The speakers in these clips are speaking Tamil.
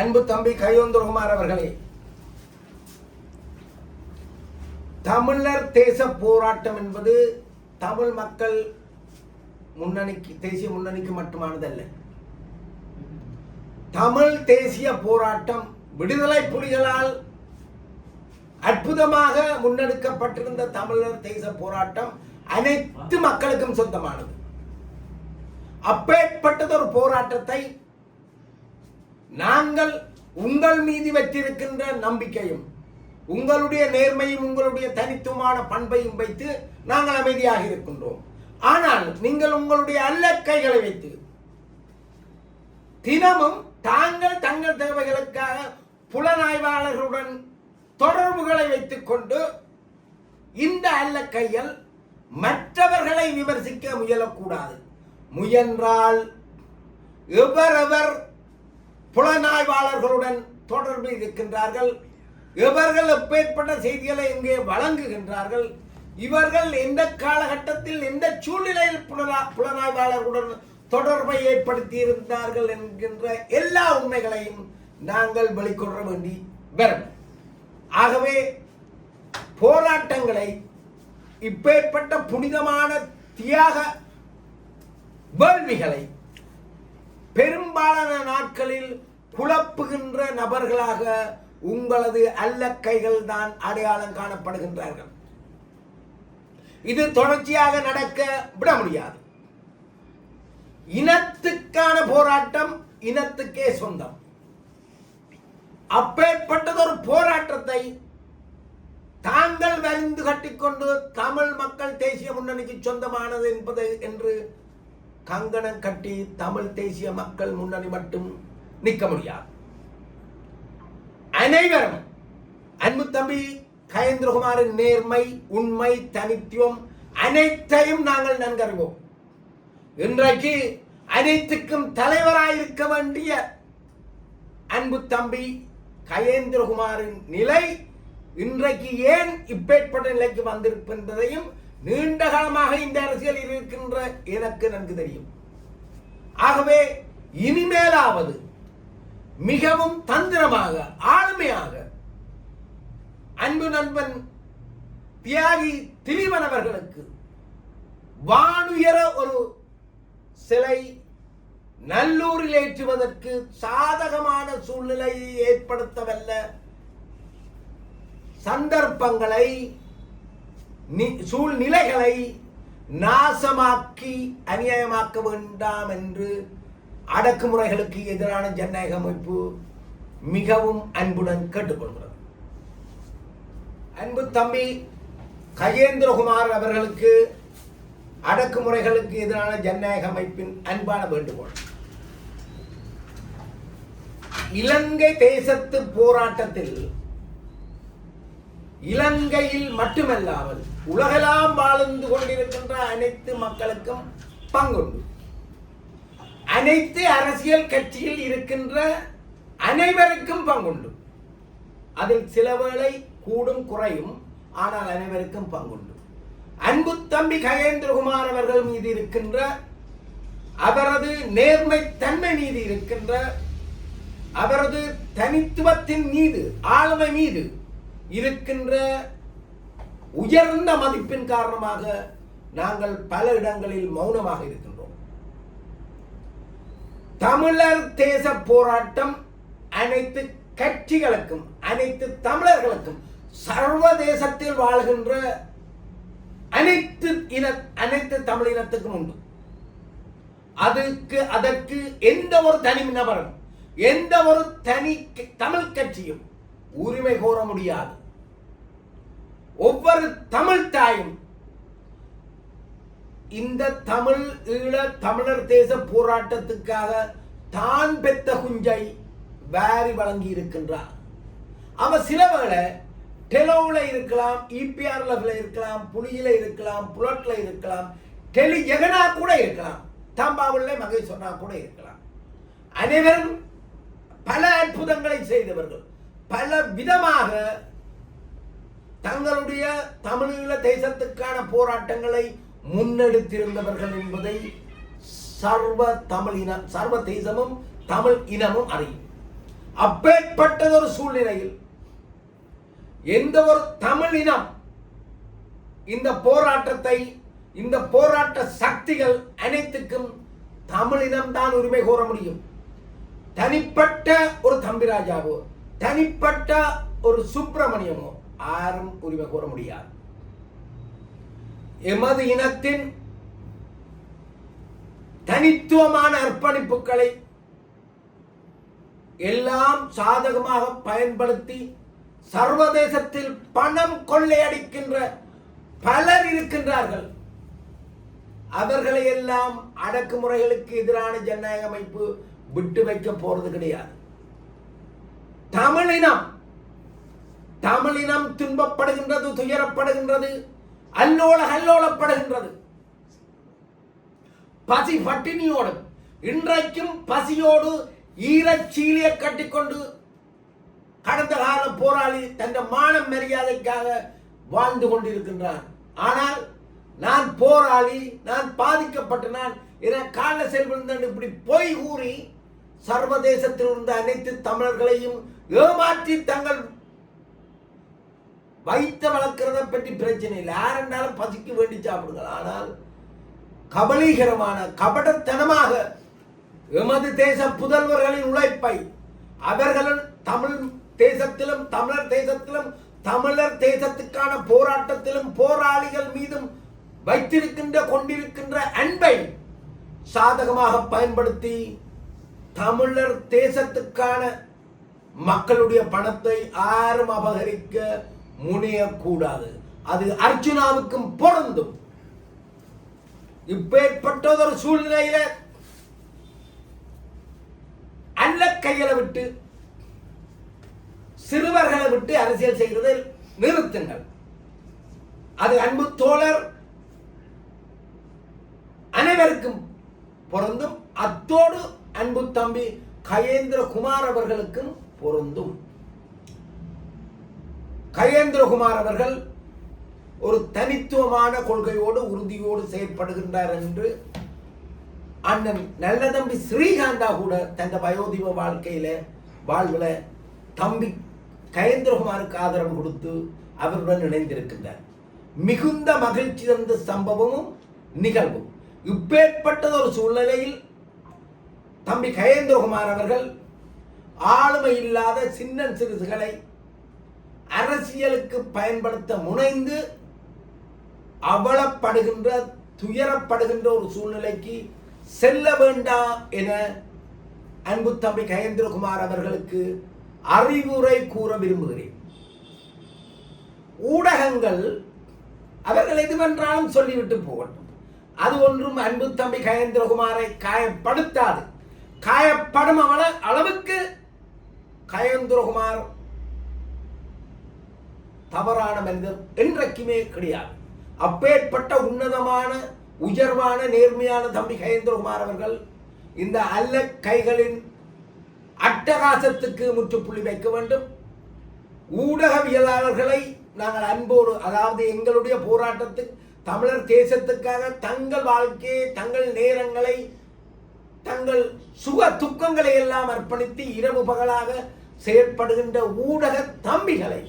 அன்பு தம்பி கையொந்தரகுமார் அவர்களே தமிழர் தேச போராட்டம் என்பது தமிழ் மக்கள் முன்னணிக்கு தேசிய முன்னணிக்கு மட்டுமானதல்ல. தமிழ் தேசிய போராட்டம் விடுதலை புலிகளால் அற்புதமாக முன்னெடுக்கப்பட்டிருந்த தமிழர் தேச போராட்டம் அனைத்து மக்களுக்கும் சொந்தமானது. அப்பேற்பட்டதொரு போராட்டத்தை நாங்கள் உங்கள் மீது வைத்திருக்கின்ற நம்பிக்கையும் உங்களுடைய நேர்மையும் உங்களுடைய தனித்துவமான பண்பையும் வைத்து நாங்கள் அமைதியாக இருக்கின்றோம். ஆனால் நீங்கள் உங்களுடைய அல்லக்கைகளை வைத்து தினமும் தாங்கள் தங்கள் தேவைகளுக்காக புலனாய்வாளர்களுடன் தொடர்புகளை வைத்துக் கொண்டு இந்த அல்லக்கையில் மற்றவர்களை விமர்சிக்க முயலக்கூடாது. முயன்றால் எவரெவர் புலனாய்வாளர்களுடன் தொடர்பு இருக்கின்றார்கள். இவர்கள் எப்பேற்பட்ட செய்திகளை இங்கே வழங்குகின்றார்கள். இவர்கள் எந்த காலகட்டத்தில் எந்த சூழ்நிலையில் புலனா புலனாய்வாளர்களுடன் தொடர்பை ஏற்படுத்தி இருந்தார்கள் என்கின்ற எல்லா உண்மைகளையும் நாங்கள் வெளிக்கொள்ள வேண்டி வரும். ஆகவே போராட்டங்களை இப்பேற்பட்ட புனிதமான தியாக வேள்விகளை பெரும்பாலான நாட்களில் குழப்புகின்ற நபர்களாக உங்களது அல்லக்கைகள் தான் அடையாளம் காணப்படுகின்றார்கள். இது தொடர்ச்சியாக நடக்க விட முடியாது. இனத்துக்கான போராட்டம் இனத்துக்கே சொந்தம். அப்பேற்பட்டதொரு போராட்டத்தை தாங்கள் வரிந்து கட்டிக்கொண்டு தமிழ் மக்கள் தேசிய முன்னணிக்கு சொந்தமானது என்பது என்று கங்கணம் கட்டி தமிழ் தேசிய மக்கள் முன்னணி மட்டும் நிற்க முடியாது. அனைவரும் அன்பு தம்பி கயேந்திரகுமாரின் நேர்மை உண்மை தனித்துவம் அனைத்தையும் நாங்கள் நன்கறிவோம். இன்றைக்கு அனைத்துக்கும் தலைவராயிருக்க வேண்டிய அன்பு தம்பி கயேந்திரகுமாரின் நிலை இன்றைக்கு ஏன் இப்பேற்பட்ட நிலைக்கு வந்திருப்பதையும் நீண்ட காலமாக இந்த அரசியலில் இருக்கின்ற எனக்கு நன்கு தெரியும். ஆகவே இனிமேலாவது மிகவும் தந்திரமாக ஆளுமையாக அன்பு நண்பன் தியாகி திலீபன் அவர்களுக்கு வானுயர ஒரு சிலை நல்லூரில் ஏற்றுவதற்கு சாதகமான சூழ்நிலையை ஏற்படுத்தவல்ல. சந்தர்ப்பங்களை நி- சூழ்நிலைகளை நாசமாக்கி அநியாயமாக்க வேண்டாம் என்று அடக்குமுறைகளுக்கு எதிரான ஜனநாயக அமைப்பு மிகவும் அன்புடன் கேட்டுக்கொள்கிறது. அன்பு தம்பி கஜேந்திரகுமார் அவர்களுக்கு அடக்குமுறைகளுக்கு எதிரான ஜனநாயக அமைப்பின் அன்பான வேண்டுகோள். இலங்கை தேசத்து போராட்டத்தில் இலங்கையில் மட்டுமல்லாமல் உலகெல்லாம் வாழ்ந்து கொண்டிருக்கின்ற அனைத்து மக்களுக்கும் பங்குண்டு. அனைத்து அரசியல் கட்சியில் இருக்கின்ற அனைவருக்கும் பங்குண்டு. அதில் சில வேளை கூடும் குறையும் ஆனால் அனைவருக்கும் பங்குண்டு. அன்பு தம்பி கயேந்திரகுமார் அவர்கள் மீது இருக்கின்ற அவரது நேர்மை தன்மை மீது இருக்கின்ற அவரது தனித்துவத்தின் மீது ஆளுமை மீது இருக்கின்ற உயர்ந்த மதிப்பின் காரணமாக நாங்கள் பல இடங்களில் மௌனமாக இருக்கிறோம். தமிழர் தேச போராட்டம் அனைத்து கட்சிகளுக்கும் அனைத்து தமிழர்களுக்கும் சர்வதேசத்தில் வாழ்கின்ற அனைத்து இன அனைத்து தமிழ் இனத்துக்கும் உண்டு. அதுக்கு அதற்கு எந்த ஒரு தனி நபரும் எந்த ஒரு தனி தமிழ் கட்சியும் உரிமை கோர முடியாது. ஒவ்வொரு தமிழ் தாயும் இந்த தமிழ் ஈழ தமிழர் தேச போராட்டத்துக்காக தான் பெத்த குஞ்சை வாரி வழங்கி இருக்கின்றார். அவன் சில வேளை டெலோவில் இருக்கலாம் இபிஆர் லெவலில் இருக்கலாம் புலியில இருக்கலாம் புலட்ல இருக்கலாம் டெலி ஜெகனா கூட இருக்கலாம் தாம்பாவில் மகை சொன்னா கூட இருக்கலாம். அனைவரும் பல அற்புதங்களை செய்தவர்கள். பல விதமாக தங்களுடைய தமிழீழ தேசத்துக்கான போராட்டங்களை முன்னெடுத்திருந்தவர்கள் என்பதை சர்வ தமிழ் இனம் சர்வ தேசமும் தமிழ் இனமும் அறியும். அப்பேற்பட்டதொரு சூழ்நிலையில் எந்த ஒரு தமிழ் இனம் இந்த போராட்டத்தை இந்த போராட்ட சக்திகள் அனைத்துக்கும் தமிழினம் தான் உரிமை கோர முடியும். தனிப்பட்ட ஒரு தம்பிராஜாவோ தனிப்பட்ட ஒரு சுப்பிரமணியமோ யாரும் உரிமை கோர முடியாது. எமது இனத்தின் தனித்துவமான அர்ப்பணிப்புகளை எல்லாம் சாதகமாக பயன்படுத்தி சர்வதேசத்தில் பணம் கொள்ளையடிக்கின்ற பலர் இருக்கின்றார்கள். அவர்களை எல்லாம் அடக்குமுறைகளுக்கு எதிரான ஜனநாயக அமைப்பு விட்டு வைக்க போறது கிடையாது. தமிழினம் தமிழினம் துன்பப்படுகின்றது துயரப்படுகின்றது. அல்லோல அல்லோலப்படுகின்றது. பசி பட்டினியோடு இன்றைக்கும் பசியோடு ஈரச்சீலியை கட்டிக்கொண்டு கடந்த கால போராளி தன் மான மரியாதைக்காக வாழ்ந்து கொண்டிருக்கின்றார். ஆனால் நான் போராளி நான் பாதிக்கப்பட்ட நான் என கால செல்வந்தன் இப்படி பொய் கூறி சர்வதேசத்தில் இருந்த அனைத்து தமிழர்களையும் ஏமாற்றி தங்கள் வைத்த வளர்க்கிறத பற்றி பிரச்சனை இல்லை. யாரென்றாலும் பசிக்கு வேண்டி சாப்பிடுங்கள். ஆனால் கபலீகரமான கபடத்தனமாக எமது தேச புதல்வர்களின் உழைப்பை அவர்களும் தமிழ் தேசத்திலும் தமிழர் தேசத்திலும் தமிழர் தேசத்துக்கான போராட்டத்திலும் போராளிகள் மீதும் வைத்திருக்கின்ற கொண்டிருக்கின்ற அன்பை சாதகமாக பயன்படுத்தி தமிழர் தேசத்துக்கான மக்களுடைய பணத்தை யாரும் அபகரிக்க முனையக்கூடாது. அது அர்ஜுனாவுக்கும் பொருந்தும். இப்பேற்பட்ட ஒரு சூழ்நிலையில அல்ல கையில விட்டு சிறுவர்களை விட்டு அரசியல் செய்கிறதை நிறுத்துங்கள். அது அன்பு தோழர் அனைவருக்கும் பொருந்தும். அத்தோடு அன்பு தம்பி கயேந்திர குமார் அவர்களுக்கும் பொருந்தும். கயேந்திரகுமார் அவர்கள் ஒரு தனித்துவமான கொள்கையோடு உறுதியோடு செயற்படுகின்றார் என்று அண்ணன் நல்ல தம்பி ஸ்ரீகாந்தா கூட தந்த வயோதிப வாழ்க்கையில வாழ்வில் தம்பி கயேந்திரகுமாருக்கு ஆதரவு கொடுத்து அவருடன் இணைந்திருக்கின்றார். மிகுந்த மகிழ்ச்சி தந்த சம்பவமும் நிகழ்வும். இப்பேற்பட்டது ஒரு சூழ்நிலையில் தம்பி கயேந்திரகுமார் அவர்கள் ஆளுமை இல்லாத சின்ன சிறுசுகளை அரசியலுக்கு பயன்படுத்த முனைந்து அவலப்படுகின்ற துயரப்படுகின்ற ஒரு சூழ்நிலைக்கு செல்ல வேண்டாம் என அன்பு தம்பி கயேந்திரகுமார் அவர்களுக்கு அறிவுரை கூற விரும்புகிறேன். ஊடகங்கள் அவர்கள் எதுவென்றாலும் சொல்லிவிட்டு போகட்டும். அது ஒன்றும் அன்பு தம்பி கயேந்திரகுமாரை காயப்படுத்தாது. காயப்படும் அவள அளவுக்கு கயேந்திரகுமார் தவறான மனிதர் என்றைக்குமே கிடையாது. அப்பேற்பட்ட உன்னதமான உயர்வான நேர்மையான தம்பி கயேந்திரகுமார் அவர்கள் இந்த அல்ல கைகளின் அட்டகாசத்துக்கு முற்றுப்புள்ளி வைக்க வேண்டும். ஊடகவியலாளர்களை நாங்கள் அன்போடு அதாவது எங்களுடைய போராட்டத்துக்கு தமிழர் தேசத்துக்காக தங்கள் வாழ்க்கையை தங்கள் நேரங்களை தங்கள் சுக துக்கங்களை எல்லாம் அர்ப்பணித்து இரவு பகலாக செயற்படுகின்ற ஊடக தம்பிகளை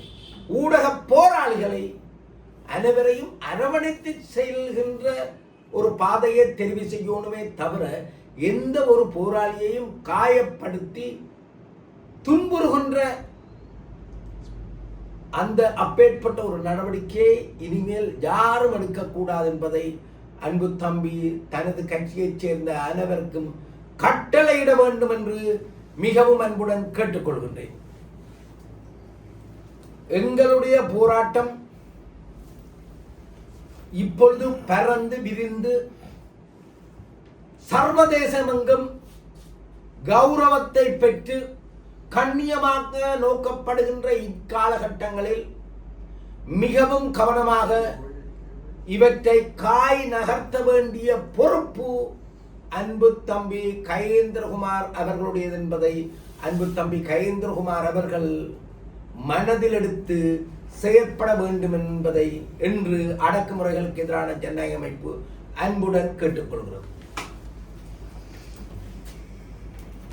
ஊடக போராளிகளை அனைவரையும் அரவணைத்து செல்கின்ற ஒரு பாதையை தெரிவு செய்யணுமே தவிர எந்த ஒரு போராளியையும் காயப்படுத்தி துன்புறுகின்ற அந்த அப்பேற்பட்ட ஒரு நடவடிக்கையை இனிமேல் யாரும் எடுக்கக்கூடாது என்பதை அன்பு தம்பி தனது கட்சியைச் சேர்ந்த அனைவருக்கும் கட்டளையிட வேண்டும் என்று மிகவும் அன்புடன் கேட்டுக்கொள்கின்றேன். எங்களுடைய போராட்டம் இப்பொழுது பறந்து விரிந்து சர்வதேசமெங்கும் கௌரவத்தை பெற்று கண்ணியமாக நோக்கப்படுகின்ற இக்காலகட்டங்களில் மிகவும் கவனமாக இவற்றை காய் நகர்த்த வேண்டிய பொறுப்பு அன்பு தம்பி கயேந்திரகுமார் அவர்களுடையது என்பதை அன்பு தம்பி கயேந்திரகுமார் அவர்கள் மனதில் எடுத்து செயற்பட வேண்டும் என்பதை என்று அடக்குமுறைகளுக்கு எதிரான ஜனநாயக அமைப்பு அன்புடன் கேட்டுக்கொள்கிறது